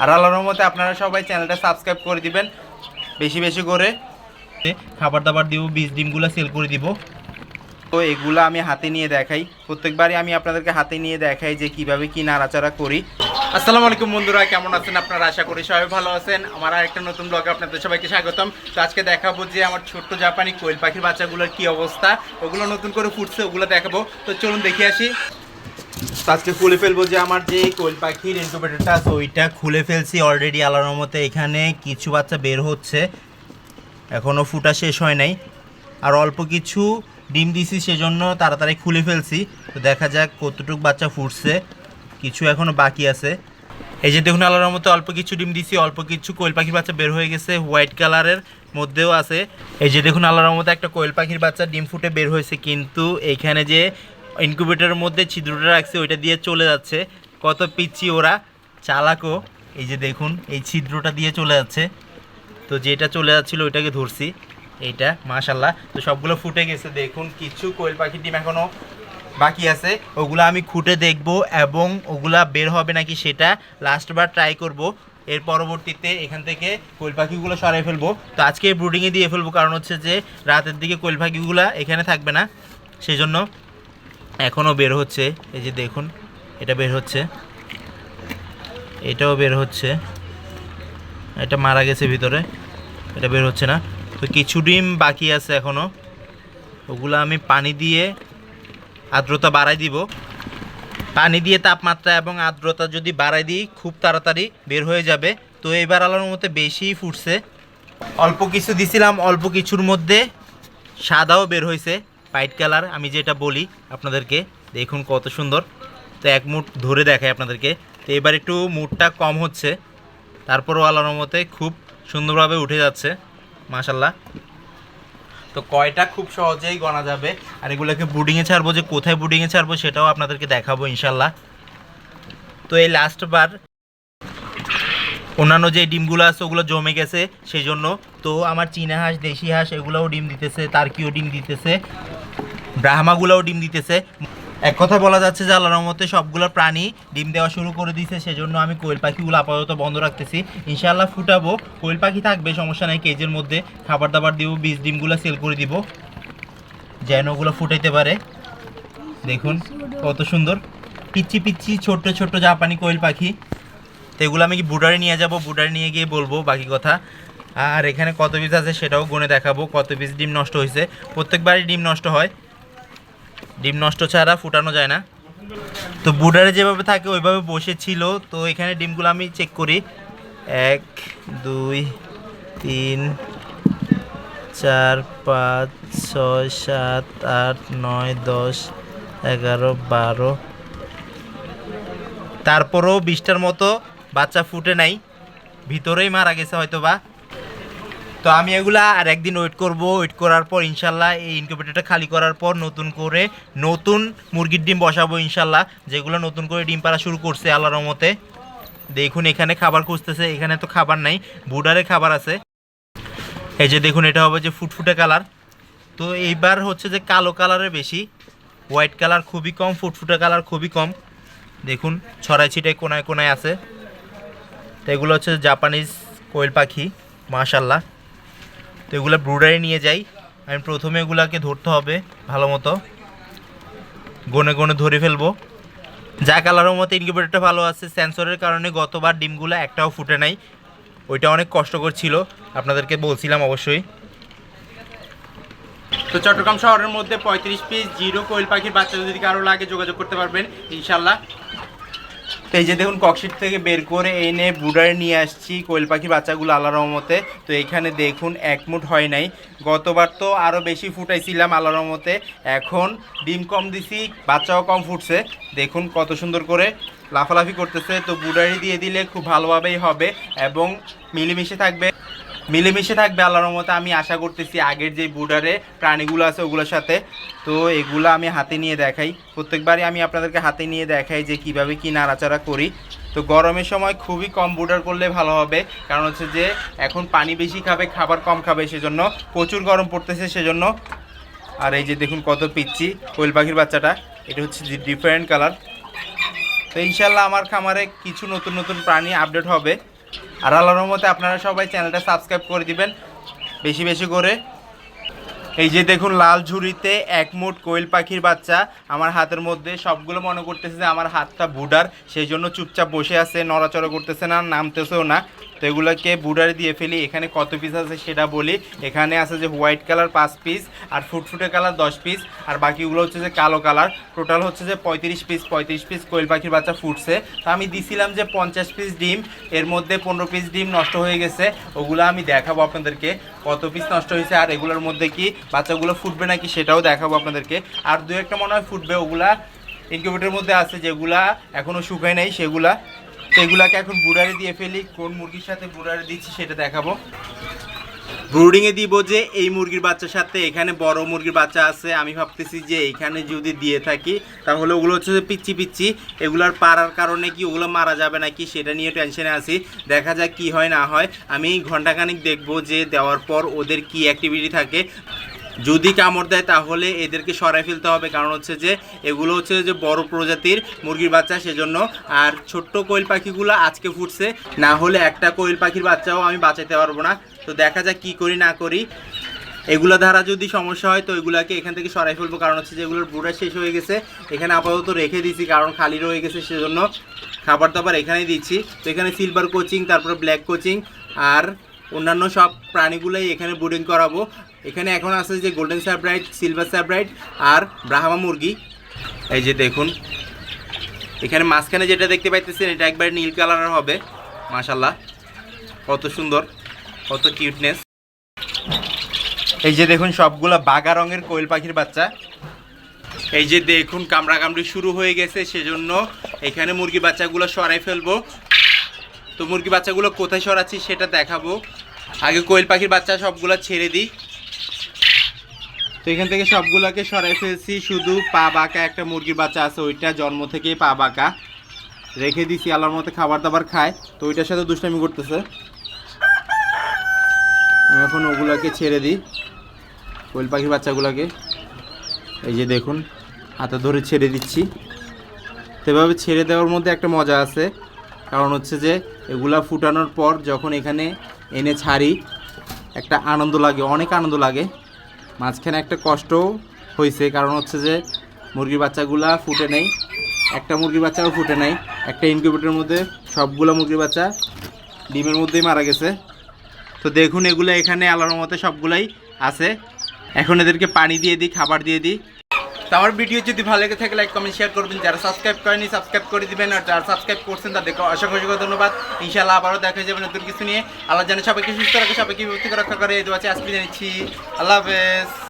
আর আল্লাহর রহমতে আপনারা সবাই চ্যানেলটা সাবস্ক্রাইব করে দিবেন। বেশি বেশি করে। খাবার দাবার দিব, বীজ ডিমগুলো সেল করে দিব। তো এগুলো আমি হাতে নিয়ে দেখাই। প্রত্যেকবারই আমি আপনাদেরকে হাতে নিয়ে দেখাই যে কীভাবে কি নাড়াচাড়া করি। আসসালামু আলাইকুম বন্ধুরা, কেমন আছেন আপনারা? আশা করি সবাই ভালো আছেন। আমার আরেকটা নতুন ব্লগে আপনাদের সবাইকে স্বাগতম। তো আজকে দেখাবো যে আমার ছোট্ট জাপানি কোয়েল পাখির বাচ্চাগুলোর কি অবস্থা। ওগুলো নতুন করে ফুটছে, ওগুলো দেখাবো। তো চলুন দেখে আসি। আজকে খুলে ফেলব যে আমার যে কোয়েল পাখির ইনকুবেটরটা আছে, ওইটা খুলে ফেলছি অলরেডি আলার মতে এখানে কিছু বাচ্চা বের হচ্ছে। এখনও ফুটা শেষ হয় নাই। আর অল্প কিছু ডিম দিছি, সেজন্য তাড়াতাড়ি খুলে ফেলছি। তো দেখা যাক কতটুকু বাচ্চা ফুটছে। কিছু এখনও বাকি আছে। এই যে দেখুন আল্লাহর মতো অল্প কিছু ডিম দিছি, অল্প কিছু কোয়েল পাখির বাচ্চা বের হয়ে গেছে। হোয়াইট কালারের মধ্যেও আছে। এই যে দেখুন আল্লাহর মতো একটা কোয়েল পাখির বাচ্চা ডিম ফুটে বের হয়েছে। কিন্তু এখানে যে ইনকিউবেটরের মধ্যে ছিদ্রটা রাখছে, ওইটা দিয়ে চলে যাচ্ছে। কত পিচ্ছি ওরা? চালাকও। এই যে দেখুন, এই ছিদ্রটা দিয়ে চলে যাচ্ছে। তো যেটা চলে যাচ্ছিল, ওইটাকে ধরছি। এইটা মাশাল্লাহ তো সবগুলো ফুটে গেছে। দেখুন, কিছু কোয়েল পাখির ডিম এখনও বাকি আছে। ওগুলো আমি খুঁটে দেখব এবং ওগুলা বের হবে নাকি সেটা লাস্টবার ট্রাই করব। এর পরবর্তীতে এখান থেকে কোয়েল পাখিগুলো সরাই ফেলব। তো আজকে ব্রুডিংয়ে দিয়ে ফেলব। কারণ হচ্ছে যে, রাতের দিকে কোয়েল পাখিগুলো এখানে থাকবে না। সেই জন্য এখনও বের হচ্ছে। এই যে দেখুন, এটা বের হচ্ছে। এটাও বের হচ্ছে। এটা মারা গেছে ভিতরে। এটা বের হচ্ছে না। তো কিছু ডিম বাকি আছে এখনও। ওগুলো আমি পানি দিয়ে আর্দ্রতা বাড়াই দিব। পানি দিয়ে তাপমাত্রা এবং আর্দ্রতা যদি বাড়াই দিই, খুব তাড়াতাড়ি বের হয়ে যাবে। তো এবার আলোর মধ্যে বেশিই ফুটছে। অল্প কিছু দিছিলাম, অল্প কিছুর মধ্যে সাদাও বের হয়েছে হোয়াইট কালার আমি যেটা বলি আপনাদেরকে, দেখুন কত সুন্দর। তো এক মুঠ ধরে দেখায় আপনাদেরকে। তো এবার একটু মুডটা কম হচ্ছে। তারপরও আল্লাহর মতে খুব সুন্দরভাবে উঠে যাচ্ছে মাশাল্লাহ তো কয়টা খুব সহজেই গণা যাবে। আর এগুলোকে বুডিংয়ে ছাড়বো যে কোথায় বুডিংয়ে ছাড়বো সেটাও আপনাদেরকে দেখাবো ইনশাল্লাহ তো এই লাস্ট বার অন্যান্য যে ডিমগুলো আছে, ওগুলো জমে গেছে সেই জন্য তো আমার চীনা হাঁস, দেশি হাঁস, এগুলোও ডিম দিতেছে, তার্কিও ডিম দিতেছে। ব্রাহ্মাগুলোও ডিম দিতেছে। এক কথা বলা যাচ্ছে যে আল্লাহর রহমতে সবগুলো প্রাণী ডিম দেওয়া শুরু করে দিয়েছে, সেজন্য আমি কোয়েল পাখিগুলো আপাতত বন্ধ রাখতেছি। ইনশাআল্লাহ ফুটাবো। কোয়েল পাখি থাকবে, সমস্যা নাই, কেজের মধ্যে খাবার দাবার দিব, বীজ ডিমগুলো সেল করে দিব। যেন ওগুলো ফুটাইতে পারে। দেখুন, কত সুন্দর। পিচ্ছি পিচ্ছি ছোট্ট ছোট্ট জাপানি কোয়েল পাখি। তো এগুলো আমি কি বুডারে নিয়ে যাব? বুডারে নিয়ে গিয়ে বলব, বাকি কথা। আর এখানে কত পিস আছে সেটাও গুনে দেখাবো, কত পিস ডিম নষ্ট হয়েছে প্রত্যেকবারই ডিম নষ্ট হয়। ডিম নষ্ট ছাড়া ফুটানো যায় না। তো বুডারে যেভাবে থাকে, ওইভাবে বসে ছিল। তো এখানে ডিমগুলো আমি চেক করি। এক, দুই, তিন, চার, পাঁচ, ছয়, সাত, আট, নয়, দশ, এগারো, বারো। তারপরেও বিশটার মতো বাচ্চা ফুটে নাই। ভিতরেই মারা গেছে হয়তো বা তো আমি এগুলা আর একদিন ওয়েট করব। ওয়েট করার পর ইনশাল্লাহ এই ইনকিউবেটরটা খালি করার পর নতুন করে নতুন মুরগির ডিম বসাবো ইনশাল্লাহ, যেগুলো নতুন করে ডিম পাড়া শুরু করছে আল্লাহর রহমতে। দেখুন এখানে খাবার খুঁজতেছে, এখানে তো খাবার নাই বুডারে খাবার আছে। এই যে দেখুন, এটা হবে যে ফুটফুটে কালার তো এইবার হচ্ছে যে কালো কালারের বেশি হোয়াইট কালার খুবই কম, ফুটফুটে কালার খুবই কম। দেখুন, ছড়াই ছিটাই কোনায় কোনায় আছে। তো এগুলো হচ্ছে জাপানিজ কোয়েল পাখি মাশাল্লাহ তো এগুলো ব্রুডারে নিয়ে যাই। আমি প্রথমে এগুলাকে ধরতে হবে ভালো মতো। গনে গনে ধরে ফেলব। যা কালারের মতো ইনকিউবেটরটা ভালো আছে সেন্সরের কারণে গতবার ডিমগুলো একটাও ফুটে নাই। ওইটা অনেক কষ্টকর ছিল, আপনাদেরকে বলছিলাম অবশ্যই। তো চট্টগ্রাম শহরের মধ্যে পঁয়ত্রিশ পিস জিরো কোয়েল পাখির বাচ্চা যদি কারও লাগে যোগাযোগ করতে পারবেন ইনশাল্লাহ তো এই যে দেখুন ককশিট থেকে বের করে এনে বুডারে নিয়ে আসছি কোয়েল পাখির বাচ্চাগুলো আল্লাহ রহমতে। তো এখানে দেখুন একমুট হয় নাই। গতবার তো আরও বেশি ফুটাইছিলাম আল্লাহ রহমতে। এখন ডিম কম দিছি, বাচ্চাও কম ফুটছে। দেখুন কত সুন্দর করে লাফালাফি করতেছে। তো বুডারি দিয়ে দিলে খুব ভালোভাবেই হবে এবং মিলেমিশে থাকবে। মিলেমিশে থাকবে আল্লাহর মতো আমি আশা করতেছি আগের যে বুডারে প্রাণীগুলো আছে ওগুলোর সাথে। তো এগুলো আমি হাতে নিয়ে দেখাই। প্রত্যেকবারই আমি আপনাদেরকে হাতে নিয়ে দেখাই যে কীভাবে কি নাড়াচাড়া করি। তো গরমের সময় খুবই কম বুডার করলে ভালো হবে। কারণ হচ্ছে যে এখন পানি বেশি খাবে, খাবার কম খাবে, সেজন্য প্রচুর গরম পড়তেছে, সেজন্য। আর এই যে দেখুন কত পিচ্ছি, কোয়েল পাখির বাচ্চাটা। এটা হচ্ছে ডিফারেন্ট কালার তো ইনশাল্লাহ আমার খামারে কিছু নতুন নতুন প্রাণী আপডেট হবে। আর আল্লাহর মতে আপনারা সবাই চ্যানেলটা সাবস্ক্রাইব করে দিবেন, বেশি বেশি করে। এই যে দেখুন, লাল ঝুড়িতে এক মোট কোয়েল পাখির বাচ্চা আমার হাতের মধ্যে। সবগুলো মনে করতেছে যে আমার হাতটা বুডার, সেই জন্য চুপচাপ বসে আছে, নড়াচড়া করতেছে না, নামতেছেও না। তো এগুলোকে বুডারে দিয়ে ফেলি। এখানে কত পিস আছে সেটা বলি। এখানে আছে যে হোয়াইট কালার পাঁচ পিস আর ফুটফুটে কালার দশ পিস আর বাকিগুলো হচ্ছে যে কালো কালার টোটাল হচ্ছে যে পঁয়ত্রিশ পিস পঁয়ত্রিশ পিস কোয়েল পাখির বাচ্চা ফুটছে। তো আমি দিছিলাম যে পঞ্চাশ পিস ডিম, এর মধ্যে পনেরো পিস ডিম নষ্ট হয়ে গেছে। ওগুলো আমি দেখাবো আপনাদেরকে। কত পিস নষ্ট হয়েছে আর এগুলোর মধ্যে কি বাচ্চাগুলো ফুটবে নাকি সেটাও দেখাবো আপনাদেরকে। আর দু একটা মনে হয় ফুটবে, ওগুলা ইনকিউবেটরের মধ্যে আছে যেগুলা এখনও শুকায় নাই, সেগুলা এগুলাকে এখন বুড়ারে দিয়ে ফেলি, কোন মুরগির সাথে বুড়ারে দিচ্ছি সেটা দেখাবো। ব্রুডিংয়ে দিব যে এই মুরগির বাচ্চার সাথে এখানে বড় মুরগির বাচ্চা আছে, আমি ভাবতেছি যে এখানে যদি দিয়ে থাকি, তাহলে ওগুলো হচ্ছে যে পিচ্ছি পিচ্ছি এগুলার পারার কারণে কি ওগুলো মারা যাবে নাকি সেটা নিয়ে টেনশনে আছি, দেখা যাক কি হয় না হয়। আমি ঘন্টাখানিক দেখব যে দেওয়ার পর ওদের কি অ্যাক্টিভিটি থাকে। যদি কামড় দেয়, তাহলে এদেরকে সরাই ফেলতে হবে। কারণ হচ্ছে যে, এগুলো হচ্ছে যে বড় প্রজাতির মুরগির বাচ্চা, সেজন্য আর ছোট্ট কোয়েল পাখিগুলো আজকে ফুটছে। না হলে একটা কোয়েল পাখির বাচ্চাও আমি বাঁচাতে পারব না। তো দেখা যাক কি করি, না করি। এগুলো দ্বারা যদি সমস্যা হয়, তো এগুলাকে এখান থেকে সরাই ফেলব। কারণ হচ্ছে যে, এগুলোর বুড়া শেষ হয়ে গেছে। এখানে আপাতত রেখে দিয়েছি, কারণ খালি রয়ে গেছে, সেজন্য খাবার দাবার এখানেই দিচ্ছি। তো এখানে সিলভার কোচিং তারপরে ব্ল্যাক কোচিং আর অন্যান্য সব প্রাণীগুলোই এখানে ব্রিডিং করাবো। এখানে এখন আছে যে গোল্ডেন স্যাব্রাইট সিলভার স্যাব্রাইট আর ব্রাহ্মা মুরগি। এই যে দেখুন। এখানে মাঝখানে যেটা দেখতে পাইতেছেন, এটা একবার নীল কালারের হবে। মাশাল্লাহ কত সুন্দর, কত কিউটনেস এই যে দেখুন, সবগুলা বাগা রঙের কোয়েল পাখির বাচ্চা। এই যে দেখুন কামড়া কামড়ি শুরু হয়ে গেছে, সেজন্য এখানে মুরগি বাচ্চাগুলো সরাই ফেলব। তো মুরগি বাচ্চাগুলো কোথায় সরাচ্ছি সেটা দেখাবো। আগে কোয়েল পাখির বাচ্চা সবগুলো ছেড়ে দিই। তো এখান থেকে সবগুলোকে সরাই ফেলছি। শুধু পা বাঁকা একটা মুরগির বাচ্চা আছে, ওইটা জন্ম থেকেই পা বাঁকা। রেখে দিছি, আল্লাহর মতো খাবার দাবার খায়। তো ওইটার সাথে দুষ্টামি করতেছে। আমি এখন ওগুলাকে ছেড়ে দিই, কোয়েল পাখির বাচ্চাগুলোকে। এই যে দেখুন, হাতে ধরে ছেড়ে দিচ্ছি। তো এভাবে ছেড়ে দেওয়ার মধ্যে একটা মজা আছে। কারণ হচ্ছে যে, এগুলা ফুটানোর পর যখন এখানে এনে ছাড়ি, একটা আনন্দ লাগে, অনেক আনন্দ লাগে। মাঝখানে একটা কষ্ট হয়েছে কারণ হচ্ছে যে মুরগির বাচ্চাগুলা ফুটে নেই, একটা মুরগির বাচ্চাও ফুটে নেই, একটা ইনকিউবেটরের মধ্যে সবগুলো মুরগির বাচ্চা ডিমের মধ্যেই মারা গেছে। তো দেখুন, এগুলো এখানে আলোর মতে সবগুলাই আছে। এখন এদেরকে পানি দিয়ে দিই, খাবার দিয়ে দিই। তো আমার ভিডিও যদি ভালো লেগে থাকে লাইক কমেন্ট শেয়ার করবেন। যারা সাবস্ক্রাইব করেনি সাবস্ক্রাইব করে দিবেন। আর যারা সাবস্ক্রাইব করছেন তাদেরকে অসংখ্য অসংখ্য ধন্যবাদ। ইনশাআল্লাহ আবারও দেখা যাবে নতুন কিছু নিয়ে। আল্লাহ জানে সবাইকে সুস্থ রাখে, সবাইকে বিভক্তি রক্ষা করে। এই দু আছে আজকে জানিয়েছি। আল্লাহ হাফেজ।